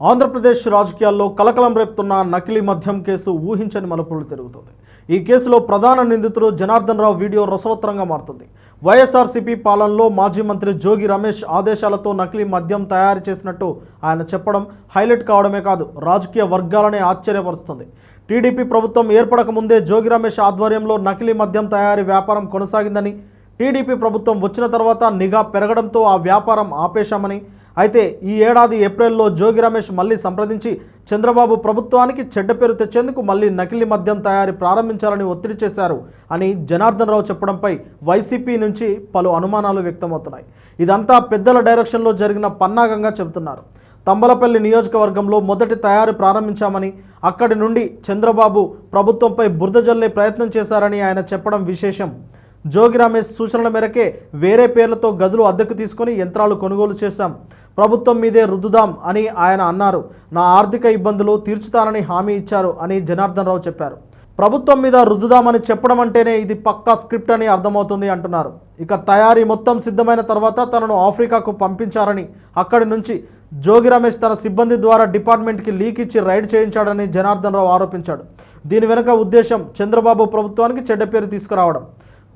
ఆంధ్రప్రదేశ్ రాజకీయాల్లో కలకలం రేపుతున్న నకిలీ మద్యం కేసు ఊహించని మలుపులు తిరుగుతుంది. ఈ కేసులో ప్రధాన నిందితుడు జనార్దన్ రావు వీడియో రసవత్తరంగా మారుతుంది. వైఎస్ఆర్సీపీ పాలనలో మాజీ మంత్రి జోగి రమేష్ ఆదేశాలతో నకిలీ మద్యం తయారు చేసినట్టు ఆయన చెప్పడం హైలైట్ కావడమే కాదు రాజకీయ వర్గాలనే ఆశ్చర్యపరుస్తుంది. టీడీపీ ప్రభుత్వం ఏర్పడక ముందే జోగి రమేష్ ఆధ్వర్యంలో నకిలీ మద్యం తయారీ వ్యాపారం కొనసాగిందని టీడీపీ ప్రభుత్వం వచ్చిన తర్వాత నిఘా పెరగడంతో ఆ వ్యాపారం ఆపేశామని అయితే ఈ ఏడాది ఏప్రిల్లో జోగి రమేష్ మళ్ళీ సంప్రదించి చంద్రబాబు ప్రభుత్వానికి చెడ్డ పేరు తెచ్చేందుకు మళ్ళీ నకిలీ మద్యం తయారీ ప్రారంభించాలని ఒత్తిడి చేశారు అని జనార్దన్ రావు చెప్పడంపై వైసీపీ నుంచి పలు అనుమానాలు వ్యక్తమవుతున్నాయి. ఇదంతా పెద్దల డైరెక్షన్లో జరిగిన పన్నాగంగా చెబుతున్నారు. తంబలపల్లి నియోజకవర్గంలో మొదటి తయారీ ప్రారంభించామని అక్కడి నుండి చంద్రబాబు ప్రభుత్వంపై బురద జల్లే ప్రయత్నం చేశారని ఆయన చెప్పడం విశేషం. జోగి రమేష్ సూచనల మేరకే వేరే పేర్లతో గదులు అద్దెకు తీసుకొని యంత్రాలు కొనుగోలు చేశాం. ప్రభుత్వం మీదే రుద్దుదాం అని ఆయన అన్నారు. నా ఆర్థిక ఇబ్బందులు తీర్చుతానని హామీ ఇచ్చారు అని జనార్దన్ రావు చెప్పారు. ప్రభుత్వం మీద రుద్దుదామని చెప్పడం అంటేనే ఇది పక్కా స్క్రిప్ట్ అని అర్థమవుతుంది అంటున్నారు. ఇక తయారీ మొత్తం సిద్ధమైన తర్వాత తనను ఆఫ్రికాకు పంపించారని అక్కడి నుంచి జోగి రమేష్ తన సిబ్బంది ద్వారా డిపార్ట్మెంట్కి లీక్ ఇచ్చి రైడ్ చేయించాడని జనార్దన్ రావు ఆరోపించాడు. దీని వెనుక ఉద్దేశం చంద్రబాబు ప్రభుత్వానికి చెడ్డ పేరు తీసుకురావడం.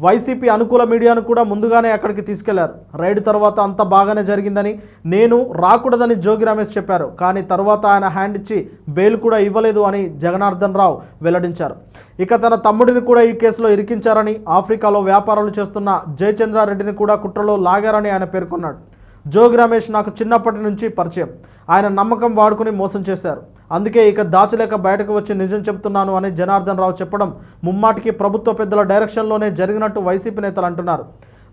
వైసీపీ అనుకూల మీడియాను కూడా ముందుగానే అక్కడికి తీసుకెళ్ళారు. రైడ్ తర్వాత అంత బాగానే జరిగిందని నేను రాకూడదని జోగి రమేష్ చెప్పారు. కానీ తర్వాత ఆయన హ్యాండ్ ఇచ్చి బెయిల్ కూడా ఇవ్వలేదు అని జగనార్దన్ రావు వెల్లడించారు. ఇక తన తమ్ముడిని కూడా ఈ కేసులో ఇరికించారని ఆఫ్రికాలో వ్యాపారాలు చేస్తున్న జయచంద్రారెడ్డిని కూడా కుట్రలో లాగారని ఆయన పేర్కొన్నాడు. జోగి రమేష్ నాకు చిన్నప్పటి నుంచి పరిచయం. ఆయన నమ్మకం వాడుకుని మోసం చేశారు. అందుకే ఇక దాచలేక బయటకు వచ్చి నిజం చెప్తున్నాను అని జనార్దన్ రావు చెప్పడం ముమ్మాటికి ప్రభుత్వ పెద్దల డైరెక్షన్లోనే జరిగినట్టు వైసీపీ నేతలు అంటున్నారు.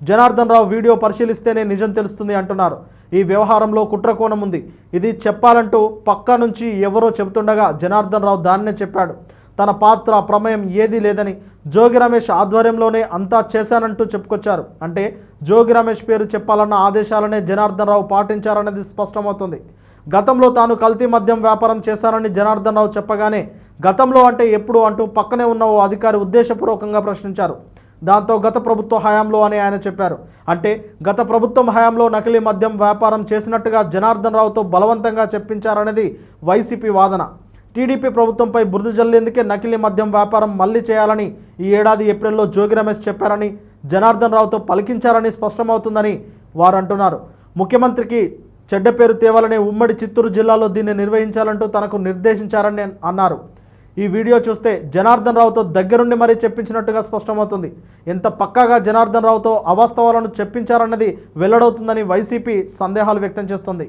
జనార్దన్ రావు వీడియో పరిశీలిస్తేనే నిజం తెలుస్తుంది అంటున్నారు. ఈ వ్యవహారంలో కుట్రకోణం ఉంది. ఇది చెప్పాలంటూ పక్క నుంచి ఎవరో చెబుతుండగా జనార్దన్ రావు దాన్నే చెప్పాడు. తన పాత్ర ప్రమేయం ఏదీ లేదని జోగి రమేష్ ఆధ్వర్యంలోనే అంతా చేశానంటూ చెప్పుకొచ్చారు. అంటే జోగి రమేష్ పేరు చెప్పాలన్న ఆదేశాలనే జనార్దన్ రావు పాటించారనేది స్పష్టమవుతుంది. గతంలో తాను కల్తీ మద్యం వ్యాపారం చేశానని జనార్దన్ రావు చెప్పగానే గతంలో అంటే ఎప్పుడు? అంటూ పక్కనే ఉన్న ఓ అధికారి ఉద్దేశపూర్వకంగా ప్రశ్నించారు. దాంతో గత ప్రభుత్వ హయాంలో అని ఆయన చెప్పారు. అంటే గత ప్రభుత్వం హయాంలో నకిలీ మద్యం వ్యాపారం చేసినట్టుగా జనార్దన్ రావుతో బలవంతంగా చెప్పించారనేది వైసీపీ వాదన. టీడీపీ ప్రభుత్వంపై బురద జల్లేందుకే నకిలీ మద్యం వ్యాపారం మళ్ళీ చేయాలని ఈ ఏడాది ఏప్రిల్లో జోగి రమేష్ చెప్పారని జనార్దన్ రావుతో పలికించారని స్పష్టమవుతుందని వారు అంటున్నారు ముఖ్యమంత్రికి చెడ్డ పేరు తేవాలనే ఉమ్మడి చిత్తూరు జిల్లాలో దీన్ని నిర్వహించాలంటూ తనకు నిర్దేశించారని అన్నారు. ఈ వీడియో చూస్తే జనార్దన్ రావుతో దగ్గరుండి మరీ చెప్పించినట్టుగా స్పష్టమవుతుంది. ఎంత పక్కాగా జనార్దన్ రావుతో అవాస్తవాలను చెప్పించారన్నది వెల్లడవుతుందని వైసీపీ సందేహాలు వ్యక్తం చేస్తుంది.